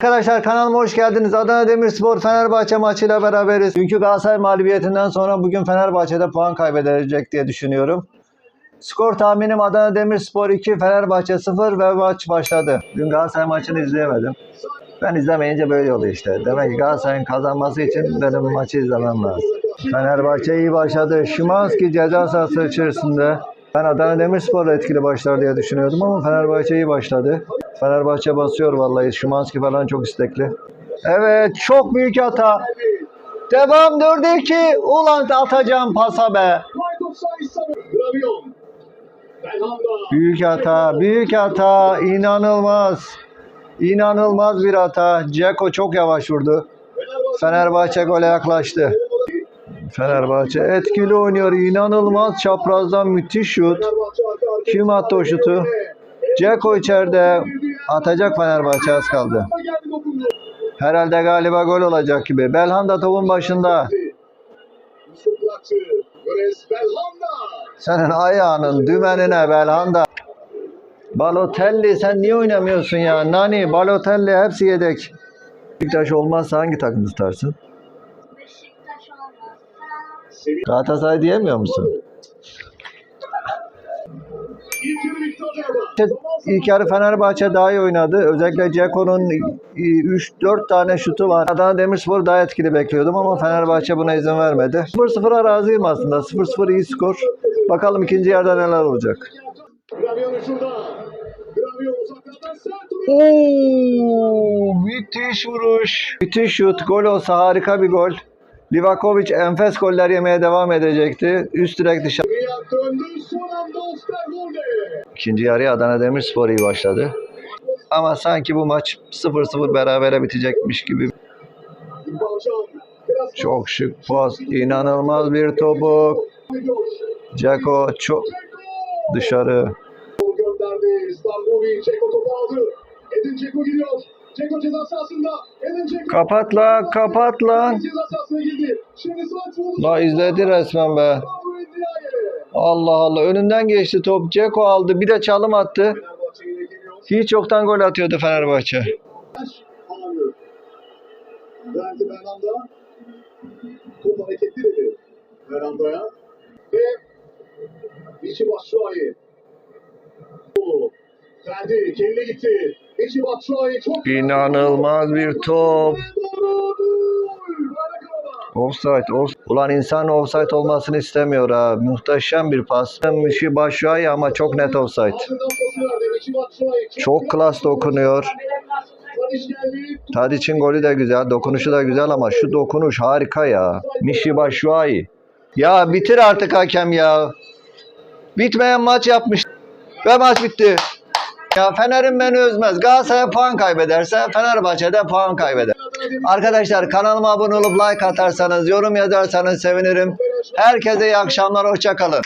Arkadaşlar kanalıma hoş geldiniz. Adana Demirspor Fenerbahçe maçıyla beraberiz. Dünkü Galatasaray mağlubiyetinden sonra bugün Fenerbahçe'de puan kaybedecek diye düşünüyorum. Skor tahminim Adana Demirspor 2, Fenerbahçe 0 ve maç başladı. Dün Galatasaray maçını izleyemedim. Ben izlemeyince böyle oluyor işte. Demek ki Galatasaray'ın kazanması için benim maçı izlemem lazım. Fenerbahçe iyi başladı. Şimanski ceza sahası içerisinde. Ben Adana Demirspor'la etkili başlar diye düşünüyordum ama Fenerbahçe iyi başladı. Fenerbahçe basıyor vallahi. Şimanski falan çok istekli. Evet çok büyük hata. Devam 4-2. Ulan atacağım pasa be. Büyük hata, büyük hata. İnanılmaz. İnanılmaz bir hata. Ceko çok yavaş vurdu. Fenerbahçe gole yaklaştı. Fenerbahçe etkili oynuyor. İnanılmaz çaprazdan müthiş şut. Kim attı o şutu? Ceko içeride. Atacak Fenerbahçe az kaldı. Herhalde galiba gol olacak gibi. Belhanda topun başında. Senin ayağının dümenine Belhanda. Balotelli sen niye oynamıyorsun ya? Nani, Balotelli hepsi yedek. Beşiktaş olmazsa hangi takım tutarsın? Galatasaray diyemiyor musun? İlk yarı Fenerbahçe daha iyi oynadı. Özellikle Ceko'nun 3-4 tane şutu var. Adana Demirspor daha etkili bekliyordum ama Fenerbahçe buna izin vermedi. 0-0'a razıyım aslında. 0-0 iyi skor. Bakalım ikinci yarıda neler olacak. Oo, müthiş vuruş. Müthiş şut. Gol olsa harika bir gol. Livakovic enfes goller yemeye devam edecekti. Üst direk dışarı. İkinci yarıya Adana Demirspor iyi başladı. Ama sanki bu maç 0-0 berabere bitecekmiş gibi. Çok şık pas. inanılmaz bir topuk. Ceko çok dışarı. gönderdi. Stankovic, Ceko topu aldı. Edin Ceko gidiyor. Ceko ceza sahasında. Edin Ceko. Kapat lan kapat lan. Ceza sahasına girdi. Şimdi Sıvaç vurdu. La izledi resmen be. Allah Allah önünden geçti top. Ceko aldı bir de çalım attı. Hiç yoktan gol atıyordu Fenerbahçe. Verdi. Top hareketli dedi. Ve Vichy. O. Verdi. Kendine gitti. Vichy Batshuayi çok İnanılmaz bir top. Offside, off. Ulan insan offside olmasını istemiyor ha. Muhteşem bir pas. Mişi Başuay ama çok net offside. Çok klas dokunuyor. Tadic'in golü de güzel, dokunuşu da güzel ama şu dokunuş harika ya. Mişi Başuay. Ya bitir artık hakem ya. Bitmeyen maç yapmış. Ve maç bitti. Ya Fener'in beni özmez. Galatasaray puan kaybederse Fenerbahçe'de puan kaybeder. Arkadaşlar kanalıma abone olup like atarsanız, yorum yazarsanız sevinirim. Herkese iyi akşamlar, hoşça kalın.